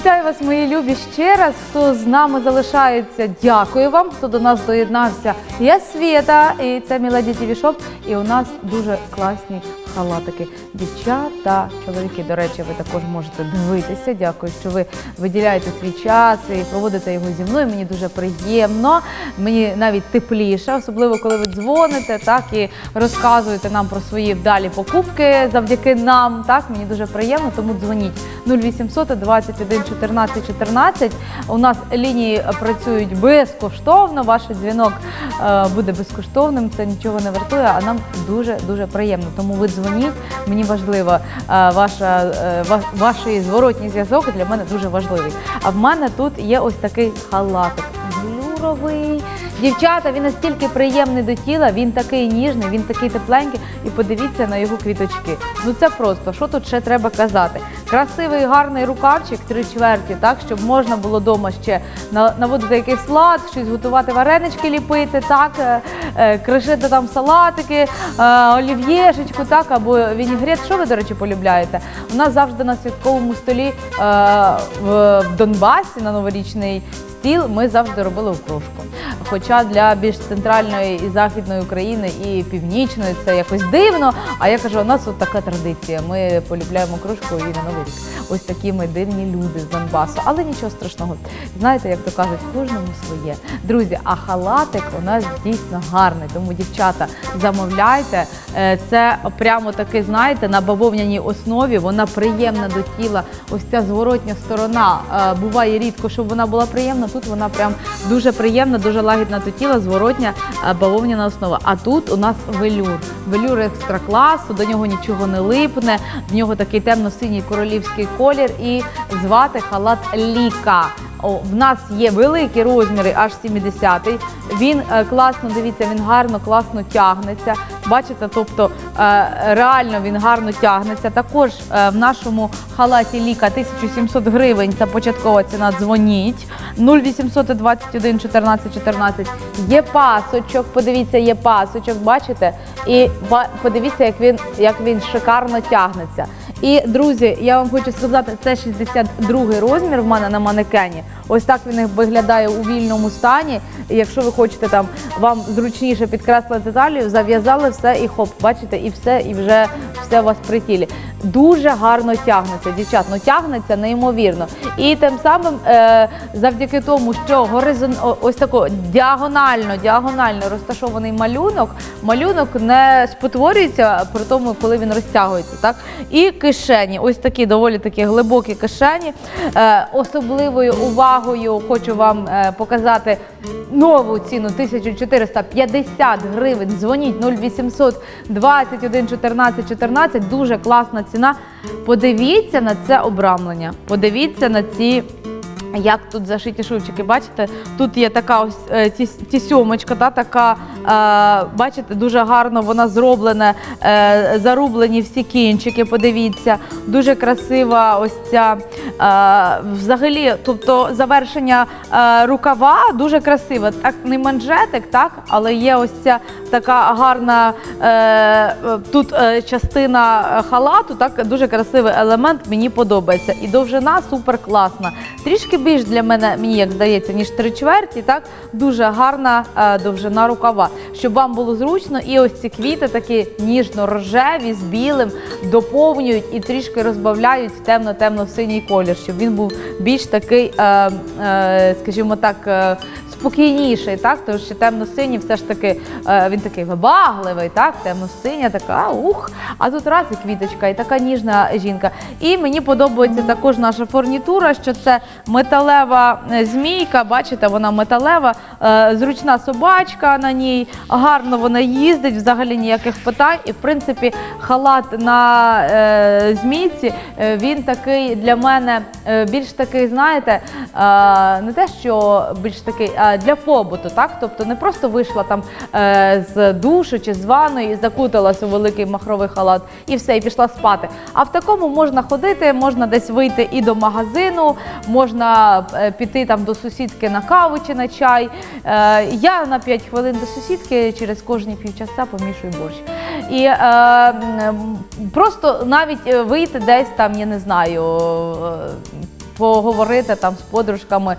Вітаю вас, мої любі, ще раз. Хто з нами залишається, дякую вам. Хто до нас доєднався. Я Свєта, і це Міледі Тівішоп. Шоп. І у нас дуже класні халатики. Дівчата, чоловіки, до речі, ви також можете дивитися. Дякую, що ви виділяєте свій час і проводите його зі мною. Мені дуже приємно, мені навіть тепліше, особливо коли ви дзвоните, так і розказуєте нам про свої вдалі покупки завдяки нам. Так мені дуже приємно, тому дзвоніть 0800 21 14 14. У нас лінії працюють безкоштовно. Ваш дзвінок е, буде безкоштовним. Це нічого не вартує, а нам дуже дуже приємно. Тому ви дзвоніть. Мені важливо е, ваша е, ваш зворотній зв'язок для мене дуже важливий. А в мене тут є ось такий халатик. Блюровий. Дівчата, він настільки приємний до тіла, він такий ніжний, він такий тепленький. І подивіться на його квіточки. Ну це просто, що тут ще треба казати? Красивий, гарний рукавчик, три чверті, так, щоб можна було вдома ще наводити якийсь лад, щось готувати, варенички ліпити, так, е, е, кришити там салатики, е, олів'єшечку, так, або вінігрет. Що ви, до речі, полюбляєте? У нас завжди на святковому столі в Донбасі на новорічний стіл ми завжди робили окрошку. Хоча для більш центральної і західної України і північної це якось дивно. А я кажу, у нас от така традиція. Ми полюбляємо окрошку і на новий рік. Ось такі ми дивні люди з Донбасу. Але нічого страшного. Знаєте, як то кажуть, кожному своє. Друзі, а халатик у нас дійсно гарний. Тому, дівчата, замовляйте. Е, Це прямо таки, знаєте, на бавовняній основі. Вона приємна до тіла. Ось ця зворотня сторона е, буває рідко, щоб вона була приємна. Тут вона прям дуже приємна, дуже лагідна до тіла, зворотня е, бавовняна основа. А тут у нас велюр. Велюр екстра класу, до нього нічого не липне. В нього такий темно-синій королівський колір і звати халат Ліка. О, в нас є великі розміри, аж 70-й. Він е, класно, дивіться, він гарно, класно тягнеться. Бачите, тобто е, реально він гарно тягнеться. Також е, в нашому халаті Ліка 1700 гривень. Це початкова ціна. Дзвоніть 0800 21 14 14. Є пасочок. Подивіться, є пасочок. Бачите? І подивіться, як він як він шикарно тягнеться. І друзі, я вам хочу сказати, це 62 розмір в мене на манекені. Ось так він виглядає у вільному стані. Якщо ви хочете там вам зручніше підкреслити талію, зав'язали все і хоп, бачите, і все, і вже все у вас при тілі. Дуже гарно тягнеться, дівчат. Ну тягнеться неймовірно. І тим самим, е, завдяки тому, що горизон ось тако діагонально, розташований малюнок, малюнок не спотворюється при тому, коли він розтягується. І кишені, ось такі доволі такі глибокі кишені. Е, особливою увагою хочу вам е, показати нову ціну 1450 гривень. Дзвоніть 0800 21 14 14. Дуже класна ціна. Подивіться на це обрамлення. Подивіться на ці. Як тут зашиті шовчики, бачите? Тут є така ось е, тіс- тісьомочка, та, така, е, бачите, дуже гарно вона зроблена, е, зарублені всі кінчики, подивіться. Дуже красива ось ця е, взагалі, тобто завершення е, рукава дуже красиве. Так, не манжетик, так, але є ось ця така гарна е, тут е, частина халату, так, дуже красивий елемент, мені подобається. І довжина супер класна. Трішки більш для мене, мені як здається, ніж три чверті, так, дуже гарна е, довжина рукава. Щоб вам було зручно, і ось ці квіти такі ніжно-рожеві з білим доповнюють і трішки розбавляють в темно-темно-синій колір, щоб він був більш такий, е, е, скажімо так, спокійніший, так? Тому що темно-синій все ж таки е, він такий вибагливий, так? Темно-синя така, ух. А тут раз і квіточка, і така ніжна жінка. І мені подобається також наша фурнітура, що це металева е, змійка. Бачите, вона металева, е, зручна собачка на ній, гарно вона їздить, взагалі ніяких питань. І в принципі, халат на змійці він такий для мене більш такий, знаєте, не те, що більш такий, для побуту, так? Тобто не просто вийшла там е, з душу чи з ванної, закуталась у великий махровий халат і все, і пішла спати. А в такому можна ходити, можна десь вийти і до магазину, можна е, піти там до сусідки на каву чи на чай. Е, я на 5 хвилин до сусідки через кожні півчаса помішую борщ. І е, просто навіть вийти десь там, я не знаю. поговорити там з подружками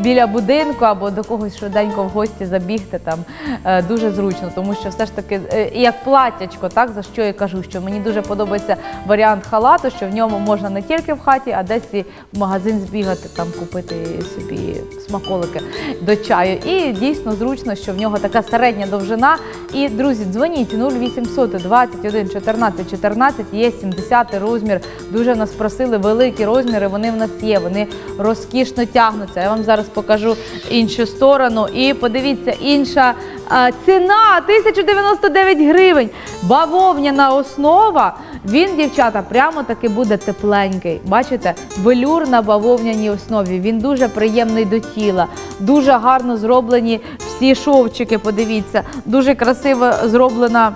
біля будинку або до когось швиденько в гості забігти там е, дуже зручно, тому що все ж таки е, як платтячко, так за що я кажу, що мені дуже подобається варіант халату, що в ньому можна не тільки в хаті, а десь і в магазин збігати, там купити собі смаколики до чаю. І дійсно зручно, що в нього така середня довжина. І друзі, дзвоніть 0800 21 14 14, є 70 розмір. Дуже нас просили великі розміри. Вони в нас є. Вони розкішно тягнуться. Я вам зараз покажу іншу сторону. І подивіться, інша а, ціна 1099 гривень. Бавовняна основа. Він, дівчата, прямо таки буде тепленький. Бачите, велюр на бавовняній основі. Він дуже приємний до тіла, дуже гарно зроблені всі шовчики. Подивіться, дуже красиво зроблена.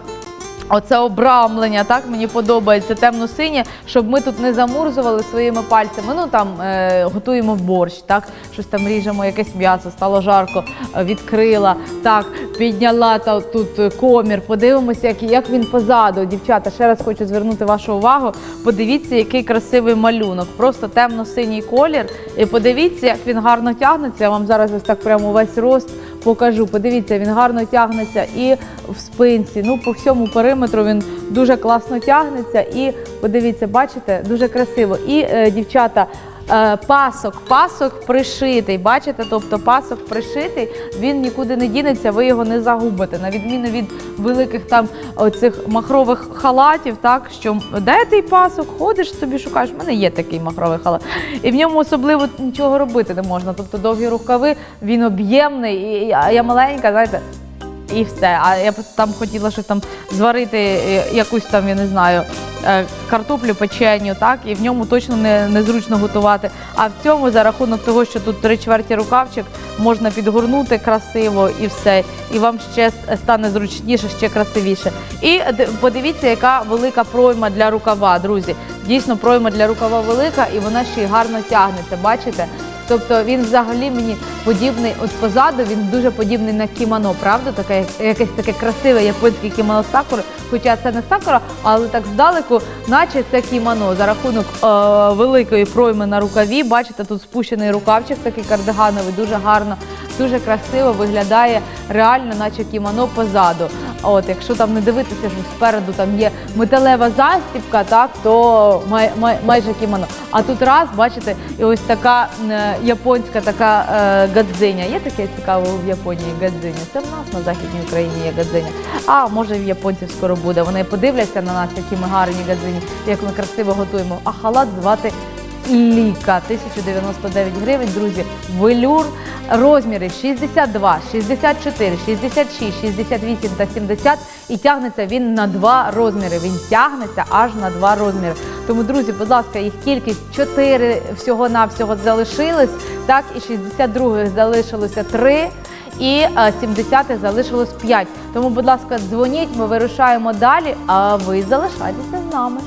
Оце обрамлення, так мені подобається темно-синє, щоб ми тут не замурзували своїми пальцями. Ну там е, готуємо борщ, так щось там ріжемо, якесь м'ясо, стало жарко, е, відкрила, так підняла та тут комір. Подивимося, як, як він позаду. Дівчата, ще раз хочу звернути вашу увагу. Подивіться, який красивий малюнок. Просто темно-синій колір. І подивіться, як він гарно тягнеться. Я вам зараз ось так прямо весь рост покажу. Подивіться, він гарно тягнеться і в спинці. Ну, по всьому периметру він дуже класно тягнеться. І подивіться, бачите, дуже красиво. І е, дівчата. Е, Пасок, пасок пришитий, бачите, тобто пасок пришитий, він нікуди не дінеться, ви його не загубите. На відміну від великих там оцих махрових халатів, так що де той пасок, ходиш собі, шукаєш. У мене є такий махровий халат, і в ньому особливо нічого робити не можна. Тобто довгі рукави, він об'ємний, і я маленька, знаєте. І все. А я там хотіла щось там зварити е, якусь там, я не знаю, е, картоплю печеню, так, і в ньому точно не, незручно готувати. А в цьому за рахунок того, що тут три чверті рукавчик, можна підгорнути красиво і все. І вам ще стане зручніше, ще красивіше. І подивіться, яка велика пройма для рукава, друзі. Дійсно, пройма для рукава велика, і вона ще й гарно тягнеться. Бачите? Тобто він взагалі мені подібний, от позаду він дуже подібний на кімоно, правда? Таке якесь таке красиве японське кімоно сакури, хоча це не сакура, але так здалеку, наче це кімоно. За рахунок е, великої пройми на рукаві. Бачите, тут спущений рукавчик, такий кардигановий, дуже гарно, дуже красиво виглядає реально, наче кімоно позаду. От, якщо там не дивитися, що спереду там є металева застібка, так то май, май, майже кімоно. А тут раз, бачите, і ось така е, японська така е, гадзиня. Є таке цікаве в Японії гадзиня. Це в нас на Західній Україні є гадзиня. А може в японців скоро буде. Вони подивляться на нас, які ми гарні гадзині, як ми красиво готуємо. А халат звати Ліка 1099 гривень, друзі. Велюр розміри 62, 64, 66, 68 та 70 і тягнеться він на два розміри. Він тягнеться аж на два розміри. Тому, друзі, будь ласка, їх кількість 4 всього-навсього залишилось, так, і 62 залишилося 3. І е, 70 залишилось 5. Тому, будь ласка, дзвоніть, ми вирушаємо далі, а ви залишайтеся з нами.